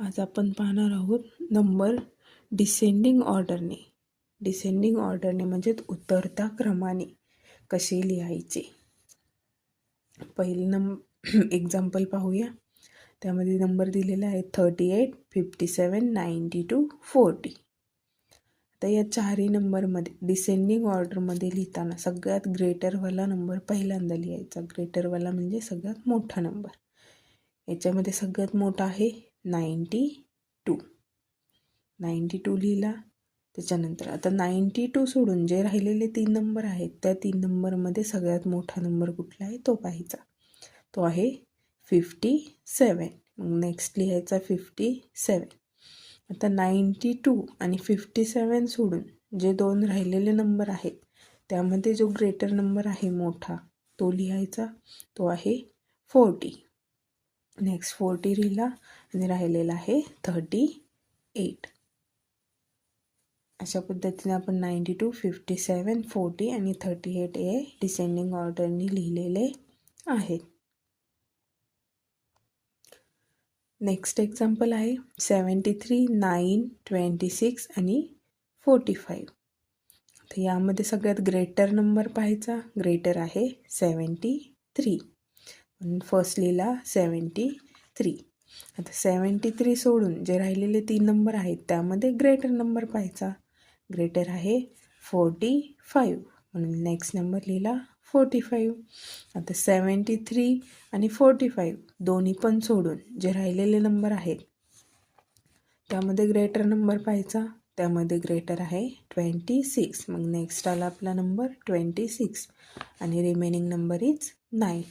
आज आपण पाहणार आहोत नंबर डिसेंडिंग ऑर्डरने. डिसेंडिंग ऑर्डरने म्हणजेच उतरता क्रमाने कसे लिहायचे. पहिले नंब एक्झाम्पल पाहूया. त्यामध्ये नंबर दिलेला आहे thirty eight fifty seven ninety two forty आता या चारही नंबरमध्ये डिसेंडिंग ऑर्डरमध्ये लिहिताना सगळ्यात ग्रेटरवाला नंबर पहिल्यांदा लिहायचा. ग्रेटरवाला म्हणजे सगळ्यात मोठा नंबर. याच्यामध्ये सगळ्यात मोठा आहे नाईंटी टू. नाईंटी टू लिहिला. त्याच्यानंतर आता नाईंटी टू सोडून जे राहिलेले तीन नंबर आहेत त्या तीन नंबरमध्ये सगळ्यात मोठा नंबर कुठला आहे? तो पाहायचा. तो आहे फिफ्टी सेवन. मग नेक्स्ट लिहायचा फिफ्टी सेवन. आता नाईंटी टू आणि फिफ्टी सेवन सोडून जे दोन राहिलेले नंबर आहेत त्यामध्ये जो ग्रेटर नंबर आहे मोठा तो लिहायचा. तो आहे फोर्टी. नेक्स्ट फोर्टी लिहिला आणि राहिलेला आहे थर्टी एट अशा पद्धतीने आपण ninety two fifty seven forty आणि थर्टी एट हे डिसेंडिंग ऑर्डरनी लिहिलेले आहेत. नेक्स्ट एक्झाम्पल आहे seventy three nine twenty six आणि फोर्टी फाईव्ह तर यामध्ये सगळ्यात ग्रेटर नंबर पाहायचा. ग्रेटर आहे सेवन्टी थ्री फर्स्ट लिहिला सेवन्टी थ्री आता सेवन्टी थ्री सोडून जे राहिलेले तीन नंबर आहेत त्यामध्ये ग्रेटर नंबर पाहायचा. ग्रेटर आहे फोर्टी फाईव्ह म्हणून नेक्स्ट नंबर लिहिला फोर्टी फाईव्ह आता सेवन्टी थ्री आणि फोर्टी फाईव्ह दोन्ही पण सोडून जे राहिलेले नंबर आहेत त्यामध्ये ग्रेटर नंबर पाहायचा. त्यामध्ये ग्रेटर आहे ट्वेंटी सिक्स मग नेक्स्ट आला आपला नंबर ट्वेंटी सिक्स आणि रिमेनिंग नंबर इज नाईन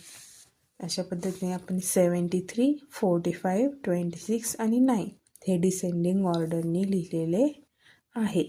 अशा पद्धतीने आपण seventy three forty five twenty six आणि नाईन हे डिसेंडिंग ऑर्डरनी लिहिलेले आहे.